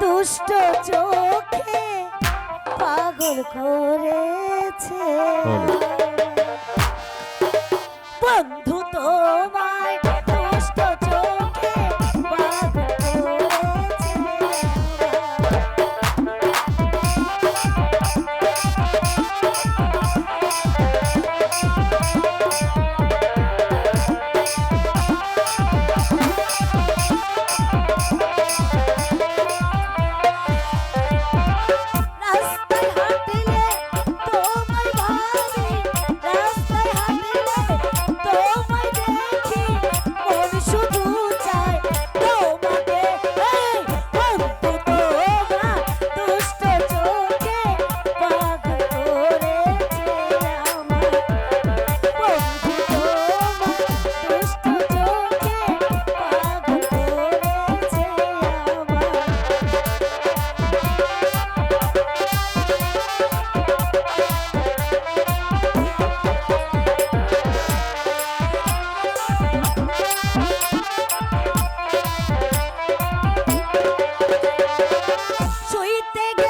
দুষ্ট চোখে পাগল করেছে। বন্ধু তোমায় শুইতে